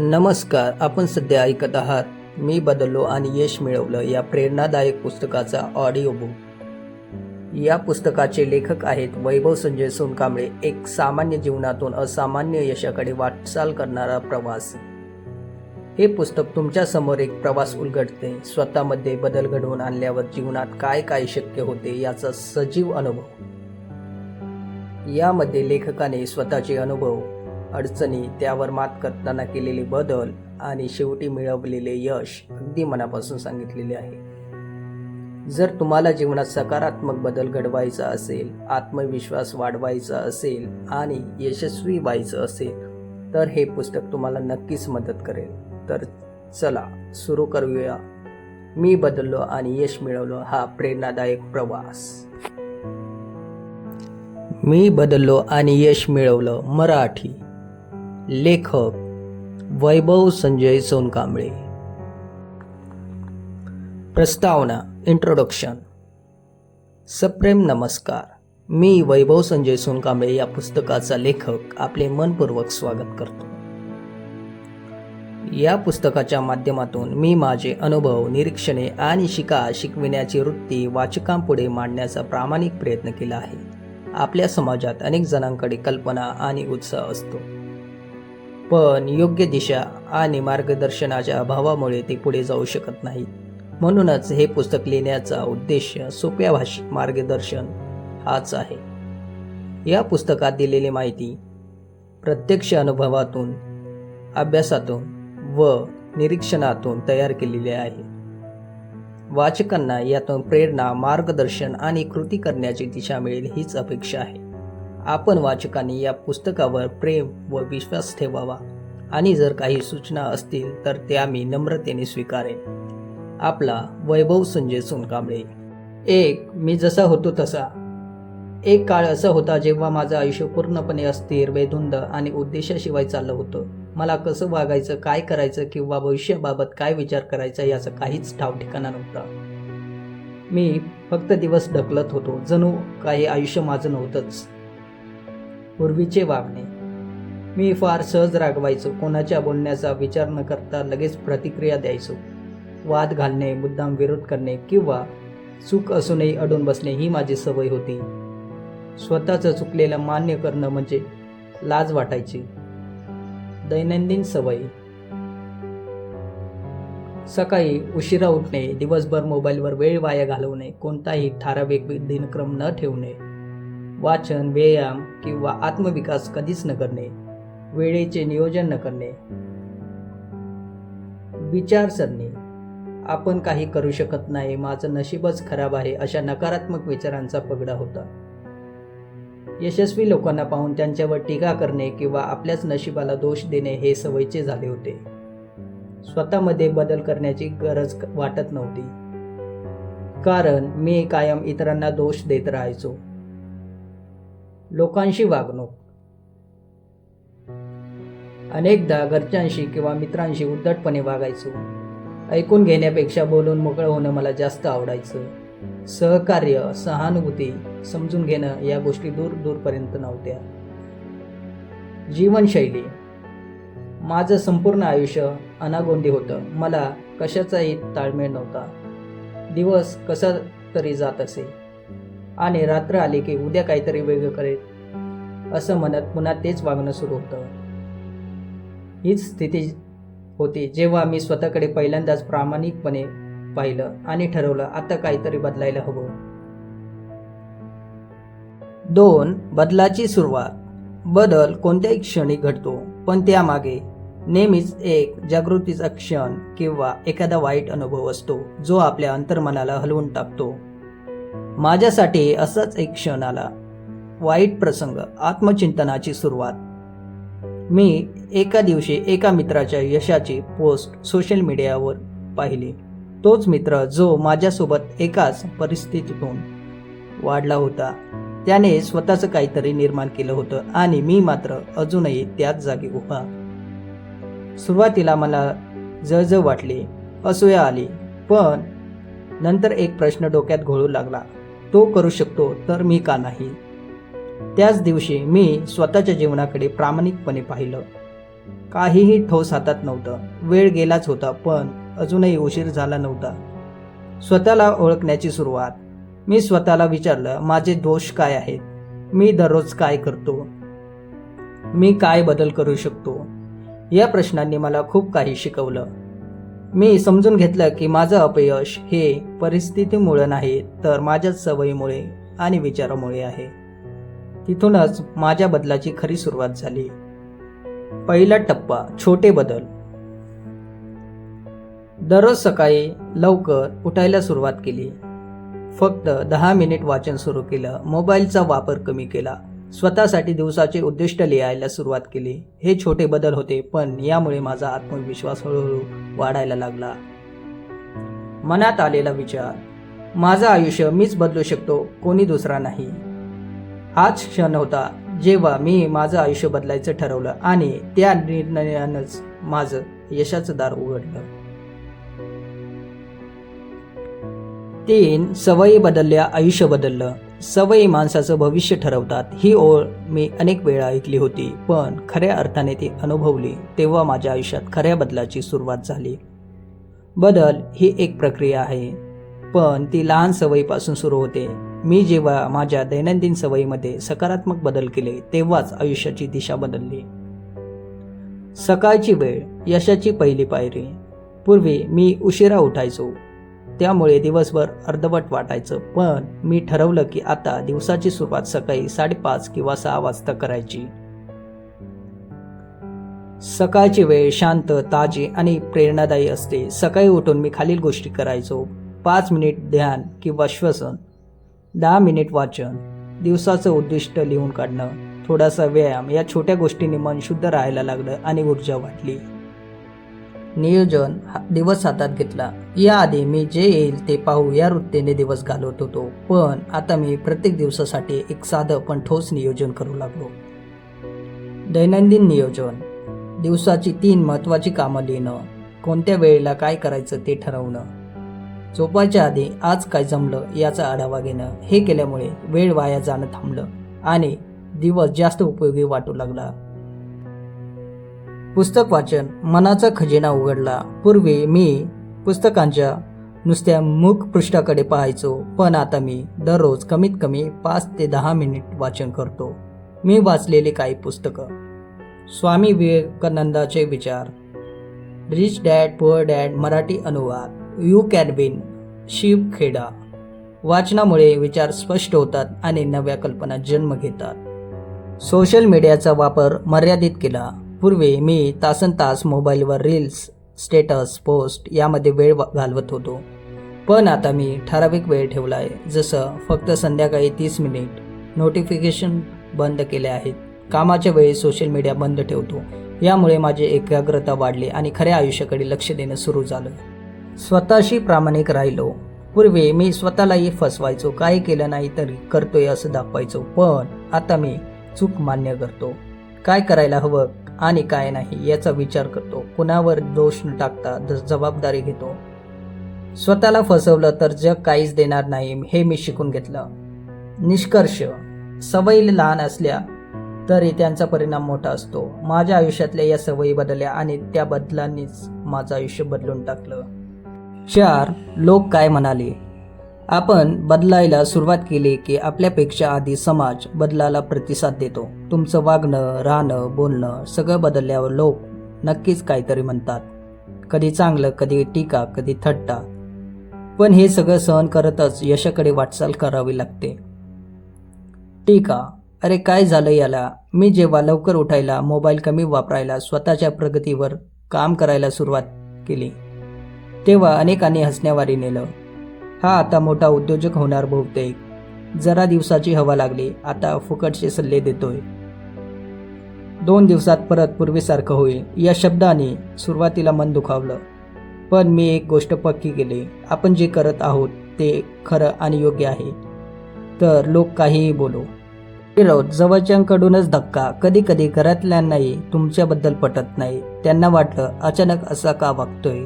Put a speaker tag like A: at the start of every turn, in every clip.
A: नमस्कार आपण सध्या ऐकत आहात मी बदललो आणि यश मिळवलं या प्रेरणादायक पुस्तकाचा ऑडिओ बुक या पुस्तकाचे लेखक आहेत वैभव संजय सोनकांबळे एक सामान्य जीवनातून असामान्य यशाकडे वाटचाल करणारा प्रवास. हे पुस्तक तुमच्यासमोर एक प्रवास उलगडते स्वतःमध्ये बदल घडवून आणल्यावर जीवनात काय काय शक्य होते याचा सजीव अनुभव. यामध्ये लेखकाने स्वतःचे अनुभव अडचणी त्यावर मात करताना केलेले बदल आणि शेवटी मिळवलेले यश अगदी मनापासून सांगितलेले आहे. जर तुम्हाला जीवनात सकारात्मक बदल घडवायचा असेल आत्मविश्वास वाढवायचा असेल आणि यशस्वी व्हायचं असेल तर हे पुस्तक तुम्हाला नक्कीच मदत करेल. तर चला सुरू करूया. मी बदललो आणि यश मिळवलो हा प्रेरणादायक प्रवास. मी बदललो आणि यश मिळवलं मराठी. लेखक वैभव संजय सोनकांबळे. प्रस्तावना इंट्रोडक्शन सप्रेम नमस्कार. मी वैभव संजय सोनकांबळे या पुस्तकाचा लेखक आपले मनपूर्वक स्वागत करतो. या पुस्तकाच्या माध्यमातून मी माझे अनुभव निरीक्षणे आणि शिका शिकविण्याची वृत्ती वाचकांपुढे मांडण्याचा प्रामाणिक प्रयत्न केला आहे. आपल्या समाजात अनेक जणांकडे कल्पना आणि उत्साह असतो. पण योग्य दिशा आणि मार्गदर्शनाच्या अभावामुळे ते पुढे जाऊ शकत नाहीत म्हणूनच हे पुस्तक लिहिण्याचा उद्देश सोप्या भाषिक मार्गदर्शन हाच आहे. या पुस्तकात दिलेली माहिती प्रत्यक्ष अनुभवातून अभ्यासातून व निरीक्षणातून तयार केलेली आहे. वाचकांना यातून प्रेरणा मार्गदर्शन आणि कृती करण्याची दिशा मिळेल हीच अपेक्षा आहे. आपण वाचकांनी या पुस्तकावर प्रेम व विश्वास ठेवावा. आणि जर काही सूचना असतील तर त्या मी नम्रतेने स्वीकारेन. आपला वैभव संजय सोनकांबळे. एक मी जसा होतो तसा. एक काळ असा होता जेव्हा माझं आयुष्य पूर्णपणे अस्थिर वेधुंद आणि उद्देशाशिवाय चाललं होतं. मला कसं वागायचं काय करायचं किंवा भविष्याबाबत काय विचार करायचा याचं काहीच ठाव ठिकाणा नव्हता. मी फक्त दिवस ढकलत होतो. जणू काही आयुष्य माझं नव्हतंच. पूर्वीचे वागणे. मी फार सहज रागवायचो. कोणाच्या बोलण्याचा विचार न करता लगेच प्रतिक्रिया द्यायचो. वाद घालणे मुद्दाम विरोध करणे किंवा चूक असूनही अडून बसणे ही माझी सवय होती. स्वतःचं चुकलेलं मान्य करणं म्हणजे लाज वाटायची. दैनंदिन सवयी. सकाळी उशिरा उठणे दिवसभर मोबाईलवर वेळ वाया घालवणे कोणताही ठराविक दिनक्रम न ठेवणे. वाचन व्यायाम किंवा आत्मविकास कधीच न करणे वेळेचे नियोजन न करणे. विचारसरणी आपण काही करू शकत नाही माझं नशीबच खराब आहे अशा नकारात्मक विचारांचा पगडा होता. यशस्वी लोकांना पाहून त्यांच्यावर टीका करणे किंवा आपल्याच नशिबाला दोष देणे हे सवयीचे झाले होते. स्वतःमध्ये बदल करण्याची गरज वाटत नव्हती. कारण मी कायम इतरांना दोष देत राहायचो. लोकांशी वागणूक. अनेकदा घरच्यांशी किंवा मित्रांशी उद्धटपणे वागायचो. ऐकून घेण्यापेक्षा बोलून मोकळं होणं मला जास्त आवडायचं. सहकार्य सहानुभूती समजून घेणं या गोष्टी दूर दूरपर्यंत नव्हत्या. जीवनशैली. माझं संपूर्ण आयुष्य अनागोंदी होतं. मला कशाचाही ताळमेळ नव्हता. दिवस कसा तरी जात असे. आणि रात्र आली की उद्या काहीतरी वेगळं करेल. असं म्हणत पुन्हा तेच वागणं सुरू होतं. हीच स्थिती होती जेव्हा मी स्वतःकडे पहिल्यांदाच प्रामाणिकपणे पाहिलं आणि ठरवलं आता काहीतरी बदलायला हवं. दोन बदलाची सुरुवात. बदल कोणत्याही क्षणी घडतो पण त्यामागे नेहमीच एक जागृतीचा क्षण किंवा एखादा वाईट अनुभव असतो जो आपल्या अंतर्मनाला हलवून टाकतो. माझ्यासाठी असाच एक क्षण आला. वाईट प्रसंग आत्मचिंतनाची सुरुवात. मी एका दिवशी एका मित्राच्या यशाची पोस्ट सोशल मीडियावर पाहिली. तोच मित्र जो माझ्यासोबत एकाच परिस्थितीतून वाढला होता. त्याने स्वतःचं काहीतरी निर्माण केलं होतं आणि मी मात्र अजूनही त्याच जागी उभा. सुरुवातीला मला जळजळ वाटली असूया आली पण नंतर एक प्रश्न डोक्यात घोळू लागला. तो करू शकतो तर मी का नाही? त्याच दिवशी मी स्वतःच्या जीवनाकडे प्रामाणिकपणे पाहिलं. काहीही ठोस हातात नव्हतं. वेळ गेलाच होता पण अजूनही उशीर झाला नव्हता. स्वतःला ओळखण्याची सुरुवात. मी स्वतःला विचारलं माझे दोष काय आहेत? मी दररोज काय करतो? मी काय बदल करू शकतो? या प्रश्नांनी मला खूप काही शिकवलं. मी समजून घेतलं की माझं अपयश हे परिस्थितीमुळे नाही तर माझ्याच सवयीमुळे आणि विचारामुळे आहे. तिथूनच माझ्या बदलाची खरी सुरुवात झाली. पहिला टप्पा छोटे बदल. दररोज सकाळी लवकर उठायला सुरुवात केली. फक्त दहा मिनिट वाचन सुरू केलं मोबाईलचा वापर कमी केला स्वतःसाठी दिवसाचे उद्दिष्ट लिहायला सुरुवात केली. हे छोटे बदल होते पण यामुळे माझा आत्मविश्वास हळूहळू वाढायला लागला. मनात आलेला विचार माझं आयुष्य मीच बदलू शकतो कोणी दुसरा नाही. हाच क्षण होता जेव्हा मी माझं आयुष्य बदलायचं ठरवलं आणि त्या निर्णयानंच माझं यशाचं दार उघडलं. तीन सवयी बदलल्या आयुष्य बदललं. सवयी माणसाचं भविष्य ठरवतात ही ओळ मी अनेक वेळा ऐकली होती पण खऱ्या अर्थाने ती अनुभवली तेव्हा माझ्या आयुष्यात खऱ्या बदलाची सुरुवात झाली. बदल ही एक प्रक्रिया आहे पण ती लहान सवयीपासून सुरू होते. मी जेव्हा माझ्या दैनंदिन सवयीमध्ये सकारात्मक बदल केले तेव्हाच आयुष्याची दिशा बदलली. सकाळची वेळ यशाची पहिली पायरी. पूर्वी मी उशिरा उठायचो त्यामुळे दिवसभर अर्धवट वाटायचं. पण मी ठरवलं की आता दिवसाची सुरुवात सकाळी साडेपाच किंवा सहा वाजता करायची. सकाळची वेळ शांत ताजी आणि प्रेरणादायी असते. सकाळी उठून मी खालील गोष्टी करायचो. पाच मिनिट ध्यान किंवा श्वसन. दहा मिनिट वाचन. दिवसाचं उद्दिष्ट लिहून काढणं. थोडासा व्यायाम या छोट्या गोष्टींनी मन शुद्ध राहायला लागलं आणि ऊर्जा वाटली नियोजन हा- दिवस हातात घेतला. याआधी मी जे येईल ते पाहू या वृत्तीने दिवस घालवत होतो. पण आता मी प्रत्येक दिवसासाठी एक साधं पण ठोस नियोजन करू लागलो. दैनंदिन नियोजन. दिवसाची तीन महत्त्वाची कामं लिहिणं. कोणत्या वेळेला काय करायचं ते ठरवणं. झोपायच्या आधी आज काय जमलं याचा आढावा घेणं. हे केल्यामुळे वेळ वाया जाणं थांबलं आणि दिवस जास्त उपयोगी वाटू लागला. पुस्तक वाचन मनाचा खजिना उघडला. पूर्वी मी पुस्तकांच्या नुसत्या मुख पृष्ठाकडे पाहायचो पण आता मी दररोज कमीत कमी पाच ते दहा मिनिट वाचन करतो. मी वाचलेली काही पुस्तकं. स्वामी विवेकानंदाचे विचार. Rich dad poor dad Marathi अनुवाद. You can win Shiv Kheda. वाचनामुळे विचार स्पष्ट होतात आणि नव्या कल्पना जन्म घेतात. सोशल मीडियाचा वापर मर्यादित केला. पूर्वी मी तासन तास मोबाईलवर रील्स स्टेटस पोस्ट यामध्ये वेळ वा- घालवत होतो. पण आता मी ठराविक वेळ ठेवला आहे जसं फक्त संध्याकाळी तीस मिनिट नोटिफिकेशन बंद केले आहेत. कामाच्या वेळी सोशल मीडिया बंद ठेवतो. यामुळे माझी एकाग्रता वाढली आणि खऱ्या आयुष्याकडे लक्ष देणं सुरू झालं. स्वतःशी प्रामाणिक राहिलो. पूर्वी मी स्वतःलाही फसवायचो काही केलं नाही तरी करतोय असं दाखवायचो पण आता मी चूक मान्य करतो. काय करायला हवं? आणि काय नाही याचा विचार करतो. कुणावर दोष न टाकता जबाबदारी घेतो. स्वतःला फसवलं तर जग काहीच देणार नाही हे मी शिकून घेतलं. निष्कर्ष सवयी लहान असल्या तरी त्यांचा परिणाम मोठा असतो. माझ्या आयुष्यातल्या या सवयी बदलल्या आणि त्या बदलांनीच माझं आयुष्य बदलून टाकलं. चार लोक काय म्हणाले? आपण बदलायला सुरुवात केली की आपल्यापेक्षा आधी समाज बदलाला प्रतिसाद देतो. तुमचं वागणं राहणं बोलणं सगळं बदलल्यावर लोक नक्कीच काहीतरी म्हणतात. कधी चांगलं कधी टीका कधी थट्टा. पण हे सगळं सहन करतच यशाकडे वाटचाल करावी लागते. टीका अरे काय झालं याला? मी जेव्हा लवकर उठायला मोबाईल कमी वापरायला स्वतःच्या प्रगतीवर काम करायला सुरुवात केली तेव्हा अनेकांनी हसण्यावारी नेलं. हा आता मोठा उद्योजक होणार बहुतेक. जरा दिवसाची हवा लागली आता फुकटचे सल्ले देतोय. दोन दिवसात परत पूर्वीसारखं होईल या शब्दाने सुरुवातीला मन दुखावलं. पण मी एक गोष्ट पक्की केली आपण जे करत आहोत ते खरं आणि योग्य आहे. तर लोक काहीही बोलो. विरोध जवळच्यांकडूनच धक्का कधी कधी घरातल्यांनाही तुमच्याबद्दल पटत नाही. त्यांना वाटलं अचानक असा का वागतोय?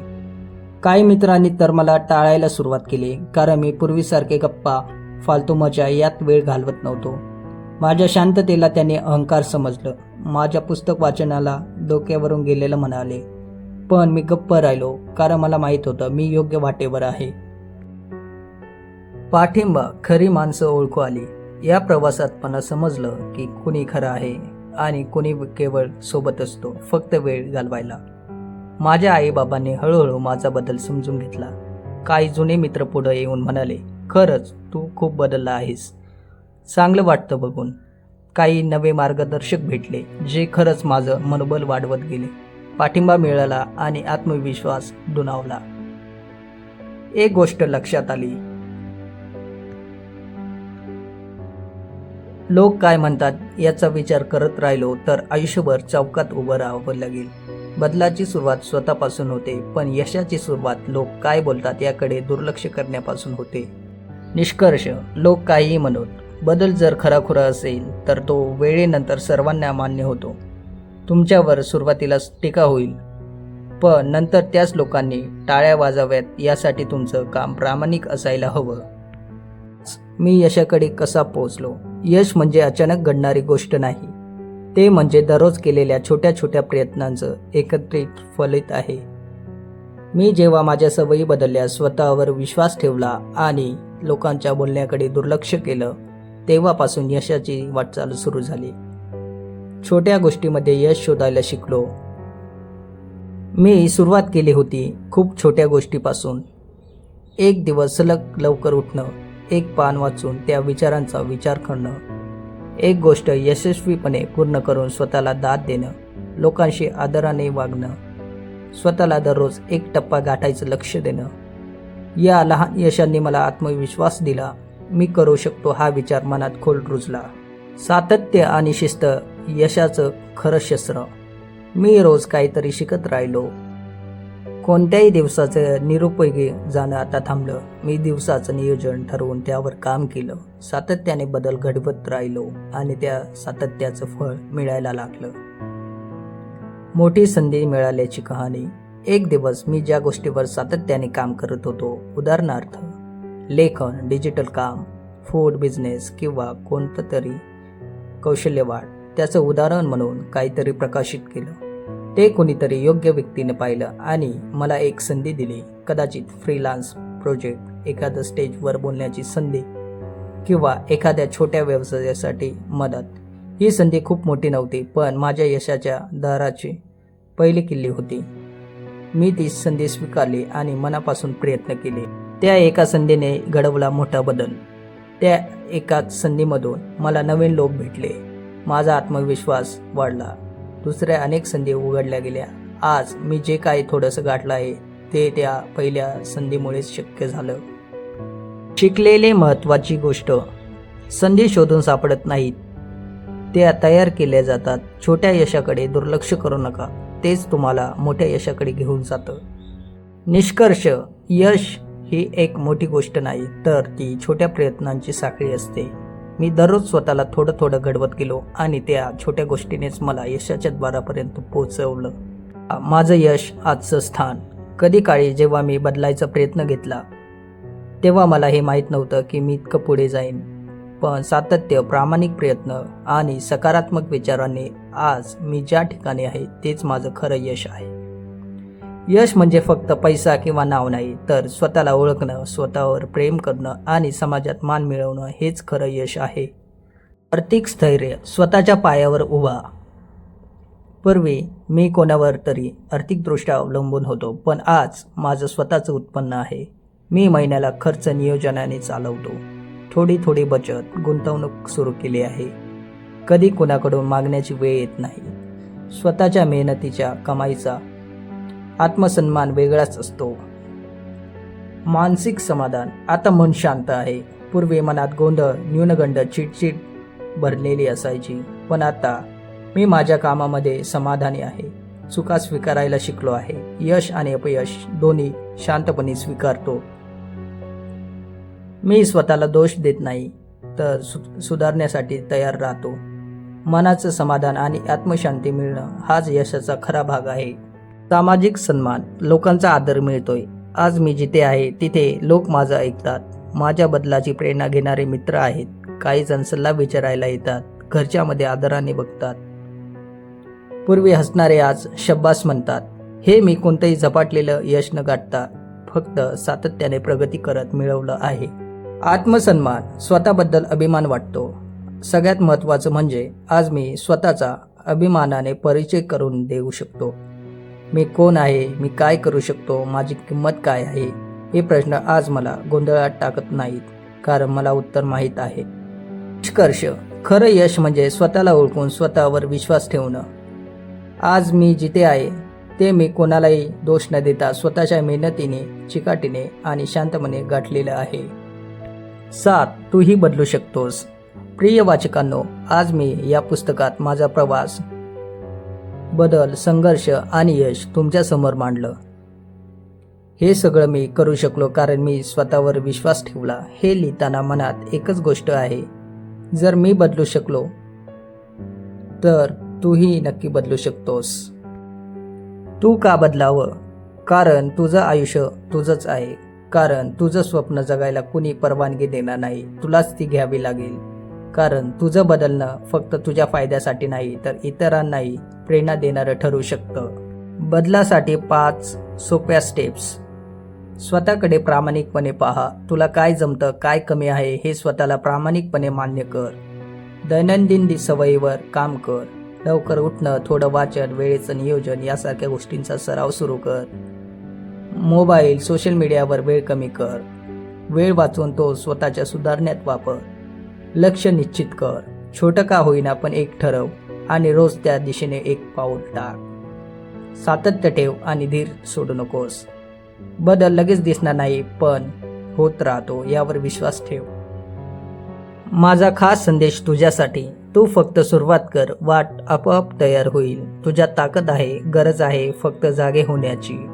A: काही मित्रांनी तर मला टाळायला सुरुवात केली कारण मी पूर्वीसारखे गप्पा फालतू मजा यात वेळ घालवत नव्हतो. माझ्या शांततेला त्यांनी अहंकार समजलं. माझ्या पुस्तक वाचनाला डोक्यावरून गेलेलं म्हणाले पण मी गप्प राहिलो कारण मला माहीत होतं मी योग्य वाटेवर आहे. पाठिंबा खरी माणसं ओळखू आली. या प्रवासात मला समजलं की कुणी खरं आहे आणि कुणी केवळ सोबत असतो फक्त वेळ घालवायला. माझ्या आईबाबांनी हळूहळू माझा बदल समजून घेतला. काही जुने मित्र पुढे येऊन म्हणाले खरंच तू खूप बदलला आहेस. चांगलं वाटतं बघून. काही नवे मार्गदर्शक भेटले जे खरंच माझं मनोबल वाढवत गेले. पाठिंबा मिळाला आणि आत्मविश्वास दुणावला. एक गोष्ट लक्षात आली. लोक काय म्हणतात याचा विचार करत राहिलो तर आयुष्यभर चौकात उभं राहावं लागेल. बदलाची सुरुवात स्वतःपासून होते पण यशाची सुरुवात लोक काय बोलतात याकडे दुर्लक्ष करण्यापासून होते. निष्कर्ष लोक काहीही म्हणत बदल जर खराखुरा असेल तर तो वेळेनंतर सर्वांना मान्य होतो. तुमच्यावर सुरुवातीला टीका होईल पण नंतर त्याच लोकांनी टाळ्या वाजाव्यात यासाठी तुमचं काम प्रामाणिक असायला हवं. मी यशाकडे कसा पोहोचलो? यश म्हणजे अचानक घडणारी गोष्ट नाही. ते म्हणजे दररोज केलेल्या छोट्या छोट्या प्रयत्नांचं एकत्रित फलित आहे. मी जेव्हा माझ्या सवयी बदलल्या स्वतःवर विश्वास ठेवला आणि लोकांच्या बोलण्याकडे दुर्लक्ष केलं तेव्हापासून यशाची वाटचाल सुरू झाली. छोट्या गोष्टीमध्ये यश शोधायला शिकलो. मी सुरुवात केली होती खूप छोट्या गोष्टीपासून. एक दिवस सलग लवकर उठणं एक पान वाचून त्या विचारांचा विचार करणं एक गोष्ट यशस्वीपणे पूर्ण करून स्वतःला दाद देणं लोकांशी आदराने वागणं स्वतःला दररोज एक टप्पा गाठायचं लक्ष देणं. या लहान यशांनी मला आत्मविश्वास दिला. मी करू शकतो हा विचार मनात खोल रुजला. सातत्य आणि शिस्त यशाचं खरं शस्त्र. मी रोज काहीतरी शिकत राहिलो. कोणत्याही दिवसाचं निरुपयोगी जाणं आता थांबलं. मी दिवसाचं नियोजन ठरवून त्यावर काम केलं. सातत्याने बदल घडवत राहिलो आणि त्या सातत्याचं फळ मिळायला लागलं. मोठी संधी मिळाल्याची कहाणी. एक दिवस मी ज्या गोष्टीवर सातत्याने काम करत होतो उदाहरणार्थ लेखन डिजिटल काम फूड बिझनेस किंवा कोणतं तरी कौशल्यवाढ त्याचं उदाहरण म्हणून काहीतरी प्रकाशित केलं. ते कोणीतरी योग्य व्यक्तीने पाहिलं आणि मला एक संधी दिली. कदाचित फ्रीलान्स प्रोजेक्ट एखादं स्टेजवर बोलण्याची संधी किंवा एखाद्या छोट्या व्यवसायासाठी मदत. ही संधी खूप मोठी नव्हती पण माझ्या यशाच्या दाराची पहिली किल्ली होती. मी ती संधी स्वीकारली आणि मनापासून प्रयत्न केले. त्या एका संधीने घडवला मोठा बदल. त्या एकाच संधीमधून मला नवीन लोक भेटले. माझा आत्मविश्वास वाढला. दुसऱ्या अनेक संधी उघडल्या गेल्या. आज मी जे काही थोडंसं गाठलं आहे ते त्या पहिल्या संधीमुळेच शक्य झालं. शिकलेले महत्त्वाची गोष्ट संधी शोधून सापडत नाहीत. त्या तयार केल्या जातात. छोट्या यशाकडे दुर्लक्ष करू नका. तेच तुम्हाला मोठ्या यशाकडे घेऊन जातं. निष्कर्ष यश ही एक मोठी गोष्ट नाही तर ती छोट्या प्रयत्नांची साखळी असते. मी दररोज स्वतःला थोडं थोडं घडवत गेलो आणि त्या छोट्या गोष्टीनेच मला यशाच्या द्वारापर्यंत पोहोचवलं. माझं यश आजचं स्थान. कधी काळी जेव्हा मी बदलायचा प्रयत्न घेतला तेव्हा मला हे माहीत नव्हतं की मी इतकं पुढे जाईन. पण सातत्य प्रामाणिक प्रयत्न आणि सकारात्मक विचारांनी आज मी ज्या ठिकाणी आहे तेच माझं खरं यश आहे. यश म्हणजे फक्त पैसा किंवा नाव नाही तर स्वतःला ओळखणं स्वतःवर प्रेम करणं आणि समाजात मान मिळवणं हेच खरं यश आहे. आर्थिक स्थैर्य स्वतःच्या पायावर उभा. पूर्वी मी कोणावर तरी आर्थिकदृष्ट्या अवलंबून होतो पण आज माझं स्वतःचं उत्पन्न आहे. मी महिन्याला खर्च नियोजनाने चालवतो. थोडी थोडी बचत गुंतवणूक सुरू केली आहे. कधी कुणाकडून मागण्याची वेळ येत नाही. स्वतःच्या मेहनतीच्या कमाईचा आत्मसन्मान वेगळाच असतो. मानसिक समाधान आता मन शांत आहे. पूर्वी मनात गोंधळ न्यूनगंड चिडचिड भरलेली असायची. पण आता मी माझ्या कामामध्ये समाधानी आहे. चुका स्वीकारायला शिकलो आहे. यश आणि अपयश दोन्ही शांतपणे स्वीकारतो. मी स्वतःला दोष देत नाही तर सु सुधारण्यासाठी तयार राहतो. मनाचं समाधान आणि आत्मशांती मिळणं हाच यशाचा खरा भाग आहे. सामाजिक सन्मान लोकांचा आदर मिळतोय. आज मी जिथे आहे तिथे लोक माझं ऐकतात. माझ्या बदलाची प्रेरणा घेणारे मित्र आहेत. काही जण सल्ला विचारायला येतात. घरच्यामध्ये आदराने बघतात. पूर्वी हसणारे आज शब्बास म्हणतात. हे मी कोणतंही झपाटलेलं यश न गाठता फक्त सातत्याने प्रगती करत मिळवलं आहे. आत्मसन्मान स्वतःबद्दल अभिमान वाटतो. सगळ्यात महत्त्वाचं म्हणजे आज मी स्वतःचा अभिमानाने परिचय करून देऊ शकतो. मी कोण आहे? मी काय करू शकतो? माझी किंमत काय आहे? हे प्रश्न आज मला गोंधळात टाकत नाहीत कारण मला उत्तर माहीत आहे. निष्कर्ष. खरं यश म्हणजे स्वतःला ओळखून स्वतःवर विश्वास ठेवणं. आज मी जिथे आहे ते मी कोणालाही दोष न देता स्वतःच्या मेहनतीने चिकाटीने आणि शांतपणे गाठलेलं आहे. सात. तूही बदलू शकतोस. प्रिय वाचकांनो आज मी या पुस्तकात माझा प्रवास बदल संघर्ष आणि यश तुमच्यासमोर मांडलं. हे सगळं मी करू शकलो कारण मी स्वतःवर विश्वास ठेवला. हे लिहिताना मनात एकच गोष्ट आहे. जर मी बदलू शकलो तर तूही नक्की बदलू शकतोस. तू का बदलावं? कारण तुझं आयुष्य तुझंच आहे. कारण तुझं स्वप्न जगायला कुणी परवानगी देणार नाही. तुलाच ती घ्यावी लागेल. कारण तुझं बदलणं फक्त तुझ्या फायद्यासाठी नाही तर इतरांनाही. प्रेरणा देणारं ठरू शकतं. बदलासाठी पाच सोप्या स्टेप्स स्वतःकडे प्रामाणिकपणे पहा तुला काय जमतं काय कमी आहे हे स्वतःला प्रामाणिकपणे मान्य कर. दैनंदिन दि- सवयीवर काम कर. लवकर उठणं थोडं वाचन वेळेचं नियोजन यासारख्या गोष्टींचा सराव सुरू कर. मोबाईल सोशल मीडियावर वेळ कमी कर. वेळ वाचून तो स्वतःच्या सुधारण्यात वापर. लक्ष निश्चित कर. छोटं का होईना पण एक ठरव. आणि रोज त्या दिशेने एक पाऊल टाक. सातत्य ठेव आणि धीर सोडू नकोस. बदल लगेच दिसणार नाही पण होत राहतो यावर विश्वास ठेव. माझा खास संदेश तुझ्यासाठी तू फक्त सुरुवात कर वाट आपोआप तयार होईल. तुझ्यात ताकद आहे गरज आहे फक्त जागे होण्याची.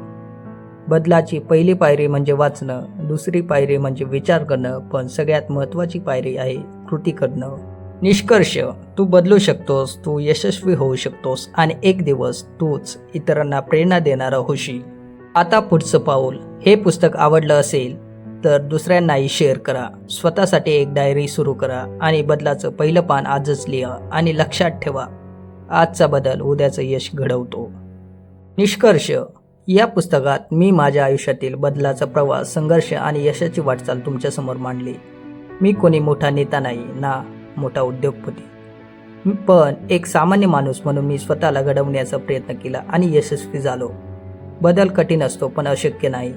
A: बदलाची पहिली पायरी म्हणजे वाचणं दुसरी पायरी म्हणजे विचार करणं पण सगळ्यात महत्त्वाची पायरी आहे कृती करणं. निष्कर्ष तू बदलू शकतोस तू यशस्वी होऊ शकतोस आणि एक दिवस तूच इतरांना प्रेरणा देणारा होशील. आता पुढचं पाऊल हे पुस्तक आवडलं असेल तर दुसऱ्यांनाही शेअर करा. स्वतःसाठी एक डायरी सुरू करा आणि बदलाचं पहिलं पान आजच लिहा आणि लक्षात ठेवा आजचा बदल उद्याचं यश घडवतो. निष्कर्ष या पुस्तकात मी माझ्या आयुष्यातील बदलाचा प्रवास संघर्ष आणि यशाची वाटचाल तुमच्यासमोर मांडली. मी कोणी मोठा नेता नाही ना मोठा उद्योगपती पण एक सामान्य माणूस म्हणून मी स्वतःला घडवण्याचा प्रयत्न केला आणि यशस्वी झालो. बदल कठीण असतो पण अशक्य नाही.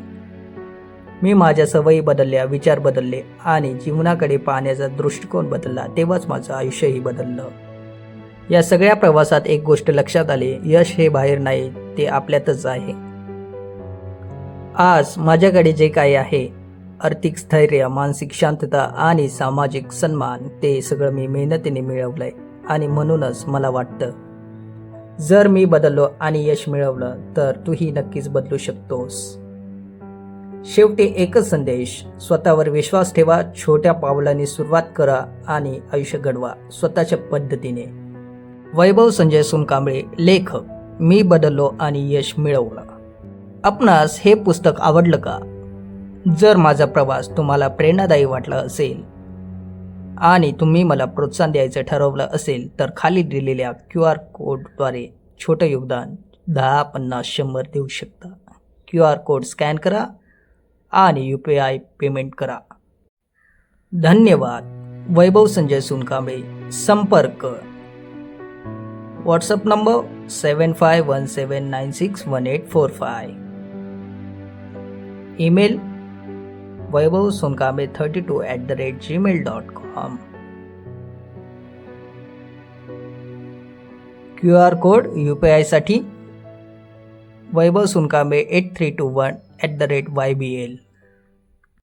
A: मी माझ्या सवयी बदलल्या विचार बदलले आणि जीवनाकडे पाहण्याचा दृष्टिकोन बदलला तेव्हाच माझं आयुष्यही बदललं. या सगळ्या प्रवासात एक गोष्ट लक्षात आली यश हे बाहेर नाही ते आपल्यातच आहे. आज माझ्याकडे जे काही आहे आर्थिक स्थैर्य मानसिक शांतता आणि सामाजिक सन्मान ते सगळं मी मेहनतीने मिळवलंय. आणि म्हणूनच मला वाटतं जर मी बदललो आणि यश मिळवलं तर तूही नक्कीच बदलू शकतोस. शेवटी एकच संदेश स्वतःवर विश्वास ठेवा छोट्या पावलांनी सुरुवात करा आणि आयुष्य घडवा स्वतःच्या पद्धतीने. वैभव संजय सोनकांबळे लेखक मी बदललो आणि यश मिळवलं. आपणास हे पुस्तक आवडलं का? जर माझा प्रवास तुम्हाला प्रेरणादायी वाटला असेल आणि तुम्ही मला प्रोत्साहन द्यायचं ठरवलं असेल तर खाली दिलेल्या क्यू आर कोडद्वारे छोटं योगदान दहा पन्नास शंभर देऊ शकता. क्यू आर कोड स्कॅन करा आणि यू पी आय पेमेंट करा. धन्यवाद. वैभव संजय सुनकांबळे संपर्क. WhatsApp number seven five one seven nine six one eight four five email Vaibhav Sonkamble thirty two at the rate Gmail dot com Q R code U P आयसाठी Vaibhav Sonkamble eight three two one at the rate Y B L